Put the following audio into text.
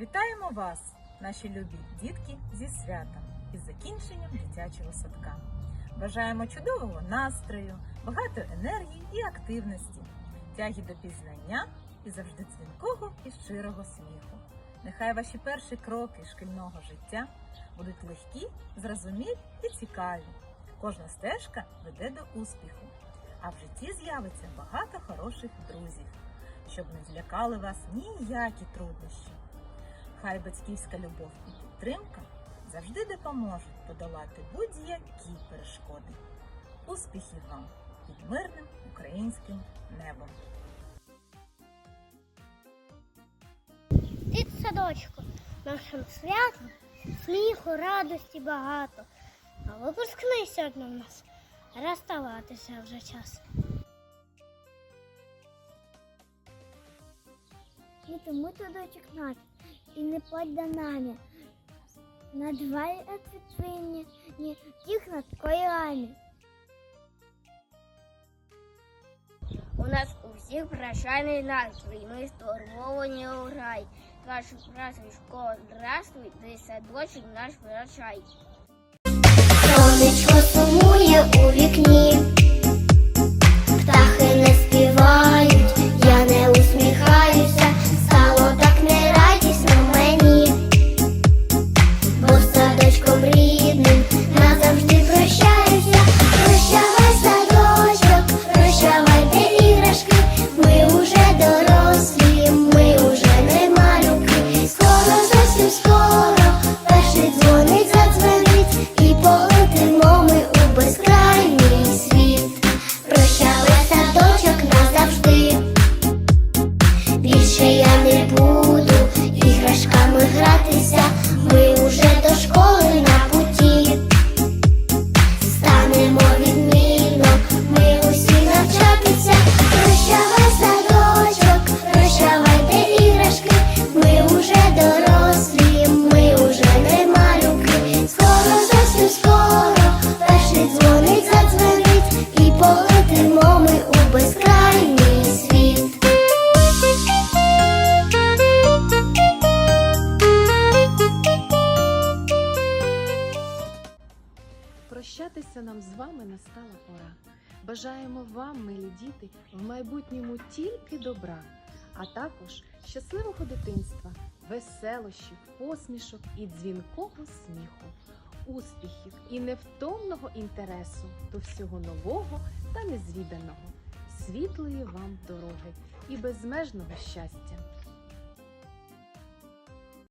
Вітаємо вас, наші любі дітки, зі святом із закінченням дитячого садка. Бажаємо чудового настрою, багато енергії і активності, тяги до пізнання і завжди дзвінкого і щирого сміху. Нехай ваші перші кроки шкільного життя будуть легкі, зрозумілі і цікаві. Кожна стежка веде до успіху, а в житті з'явиться багато хороших друзів, щоб не злякали вас ніякі труднощі. Хай батьківська любов і підтримка завжди допоможуть подолати будь-які перешкоди. Успіхів вам під мирним українським небом! Дід садочку, нашим святом сміху, радості багато. А випускний сьогодні в нас розставатися вже час. Не тому садочок наш і не подь до нами. На два ответвлення, тих над коями. У нас у всіх прощальний настрій, ми стурбовані у рай. Нашу працю школа здравствуй, де садочок наш виручай. Сонечко сумує у вікні, Прощатися нам з вами настала пора. Бажаємо вам, милі діти, в майбутньому тільки добра, а також щасливого дитинства, веселощів, посмішок і дзвінкого сміху, успіхів і невтомного інтересу до всього нового та незвіданого, світлої вам дороги і безмежного щастя.